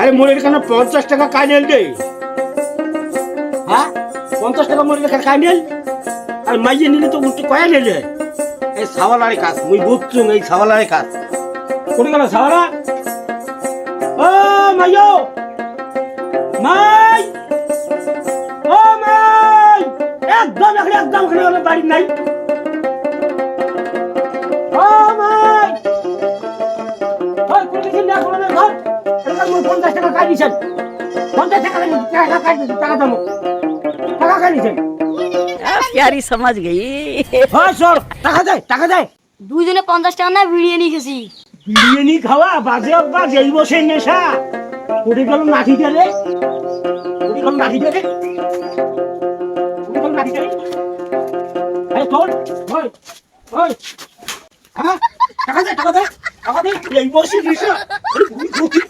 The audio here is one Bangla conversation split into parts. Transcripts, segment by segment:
আরে মোর এখানে পঞ্চাশ টাকা কাইনেল দে? হ্যাঁ? পঞ্চাশ টাকা মোর এখানে কাইনেল আর মাইয়ে নিলে তো উল্টো কয়া নিলে এই সাওয়ালারে কাজ, মুই বুঝছুম এই সাওয়ালারে কাজ। কোনে গেল সাওয়ালা? ও মাইয়ো! মাই! ও মাই! একদম এখানে একদম এখানে বাড়ি নাই। পঞ্চাশ টাকা কাজ নিছেন পঞ্চাশ টাকা টাকা দাম। টাকা কাজ নিছেন প্যারি দুইজনে পঞ্চাশ টাকা না বিরিয়ানি খেয়েছি। বিরিয়ানি খাওয়া বাজে অভ্যাস এই বসে তুই,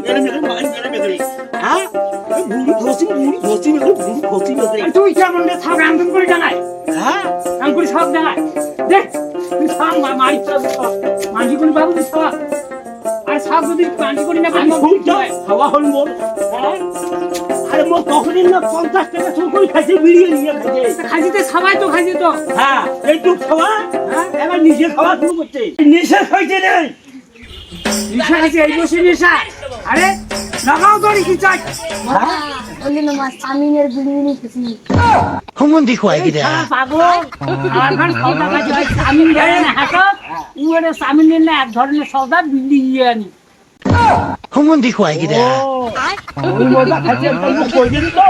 মেরে মেরে মার মেরে মেরে। হ্যাঁ? কেমন রে থাক করে জানাই হ্যাঁ? করে সব জানাই দেখ তুই মারি সব। মাঝি করে বাবু সব। আর সব যদি মাঝি করি না খাওয়া হল মোর হ্যাঁ? আরে মোর তখনই না পঞ্চাশ টাকা চৌকরি খাইছে বিড়িয়ে নিয়ে খাইছে খাইতে সবাই তো খাইছে তো। হ্যাঁ এইটুক খাওয়া হ্যাঁ এবার নিজে খাওয়া শুরু করছে। নিশা খাইছে রে। নিশা খাইছে এই বসে নিশা। আরে লাগাও তো কি চাই। বাবা বললেন মা সামিনের বিরিয়ানি খেছি পাগল। আর খান সৌদা খাইছে সামিন ধরে না হাত উড়ে সামিন না এক ধরনের সৌদা বিল্ডিং ইয়ে আনি। কই দিন তো